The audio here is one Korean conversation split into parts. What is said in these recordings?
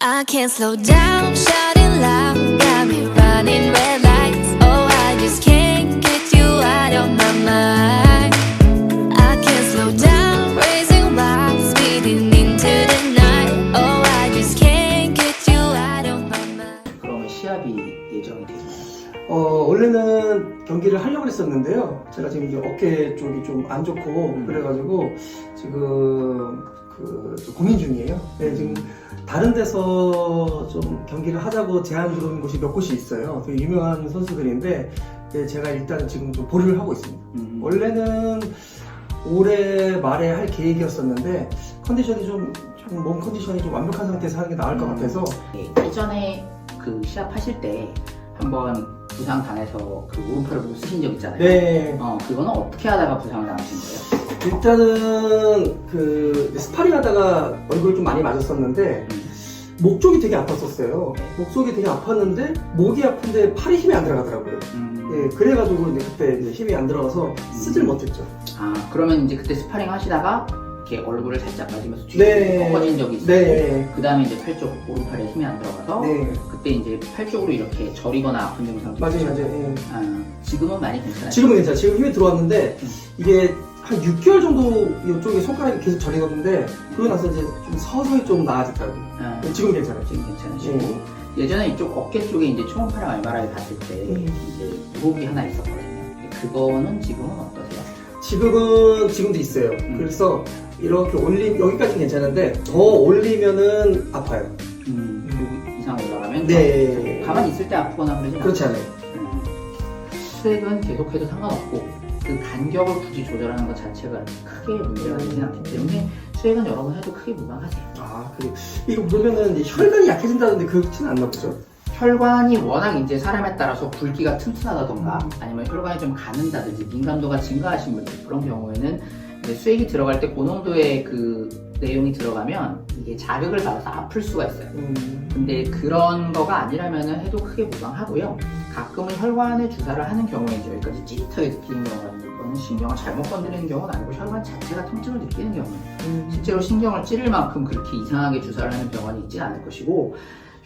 I can't slow down, shouting loud, got me running red lights. Oh, I just can't get you out of my mind. I can't slow down, raising my speeding into the night. Oh, I just can't get you out of my mind. 그러면 시합이 예정이 되나요? 어, 원래는 경기를 하려고 했었는데요. 제가 지금 이제 어깨 쪽이 좀 안 좋고 음. 그래가지고 지금 그좀 고민 중이에요. 네, 지금 다른 데서 좀 경기를 하자고 제안 들어온 곳이 몇 곳이 있어요. 되게 유명한 선수들인데 네, 제가 일단 지금 좀 보류를 하고 있습니다. 음. 원래는 올해 말에 할 계획이었었는데 컨디션이 좀, 좀 몸 컨디션이 좀 완벽한 상태에서 하는 게 나을 것 음. 같아서 네, 예전에 그 시합 하실 때 한번 부상 당해서 그 오른팔을 못 쓰신 적 있잖아요. 네. 어, 그거는 어떻게 하다가 부상을 당하신 거예요? 일단은 그 스파링 하다가 얼굴 좀 많이 맞았었는데 음. 목 쪽이 되게 아팠었어요. 목 쪽이 되게 아팠는데 목이 아픈데 팔에 힘이 안 들어가더라고요. 음. 예, 그래가지고 이제 그때 이제 힘이 안 들어가서 쓰질 못했죠. 아, 그러면 이제 그때 스파링 하시다가 이렇게 얼굴을 살짝 맞으면서 뒤로 네. 꺾어진 적이 있었고 네, 그 다음에 이제 팔쪽 오른팔에 힘이 안 들어가서 네, 그때 이제 팔 쪽으로 이렇게 저리거나 아픈 증상도 맞아요, 있으셨고. 맞아요. 예. 아, 지금은 많이 괜찮아요. 지금은 괜찮아. 지금 힘이 들어왔는데 음. 이게 한 6개월 정도 이쪽에 손가락이 계속 저리거든데 그러고 나서 이제 좀 서서히 좀 나아졌다고. 아, 지금 괜찮아요. 지금 괜찮으시고 예. 예전에 이쪽 어깨 쪽에 이제 초음파랑 MRI 봤을 때 음. 이제 무복이 하나 있었거든요. 그거는 지금은 어떠세요? 지금은 지금도 있어요. 음. 그래서 이렇게 올리 여기까지는 괜찮은데 더 올리면은 아파요. 음, 그 이상 올라가면 네. 가만히 있을 때 아프거나 그러진 그렇지 않아요. 않아요. 음. 수액은 계속해도 상관없고 그 간격을 굳이 조절하는 것 자체가 크게 문제가 되진 않기 때문에 수액은 여러 번 해도 크게 무방하세요. 아, 그래. 이거 이제 혈관이 약해진다는데 그렇지는 않나 보죠? 혈관이 워낙 이제 사람에 따라서 굵기가 튼튼하다던가 아니면 혈관이 좀 가는다든지 민감도가 증가하신 분들 그런 경우에는 수액이 들어갈 때 고농도의 그 내용이 들어가면 이게 자극을 받아서 아플 수가 있어요. 음. 근데 그런 거가 아니라면 해도 크게 무방하고요. 가끔은 혈관에 주사를 하는 경우에 이제 여기까지 찌릿하게 느끼는 경우가 그거는 신경을 잘못 건드리는 경우는 아니고 혈관 자체가 통증을 느끼는 경우예요. 음. 실제로 신경을 찌를 만큼 그렇게 이상하게 주사를 하는 병원이 있지 않을 것이고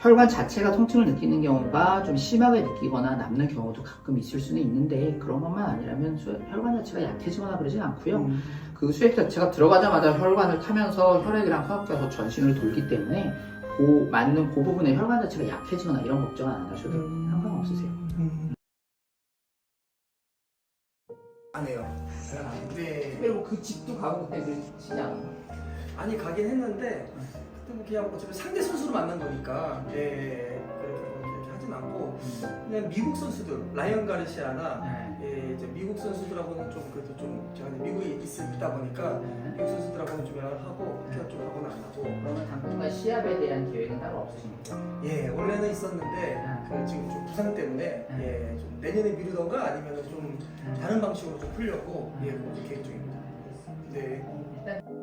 혈관 자체가 통증을 느끼는 경우가 좀 심하게 느끼거나 남는 경우도 가끔 있을 수는 있는데 그런 것만 아니라면 수- 혈관 자체가 약해지거나 그러진 않고요. 음. 그 수액 자체가 들어가자마자 혈관을 타면서 혈액이랑 화학해서 전신을 돌기 때문에 그 맞는 그 부분에 혈관 자체가 약해지거나 이런 걱정은 안 하셔도 음. 상관없으세요. 음. 안 해요. 네. 그리고 그 집도 가고 그때 않았나? 아니 가긴 했는데 그때 뭐 그냥 어차피 상대 선수로 만난 거니까. 예, 그렇게 뭐 이렇게 하진 않고. 그냥 미국 선수들 라이언 가르시아나 네. 예, 이제 미국 선수들하고는 좀 그래도 좀 제가 이제 미국에 있다 보니까 미국 선수들하고는 좀 연락을 하고 그냥 쪽하고는 안 하고. 그러면 당분간 시합에 대한 계획은 따로 없으십니까? 예 원래는 있었는데 그 지금 좀 부상 때문에 예, 좀 내년에 미루던가 아니면 좀 다른 방식으로 좀 풀려고 예, 그렇게 계획 중입니다. 네. 일단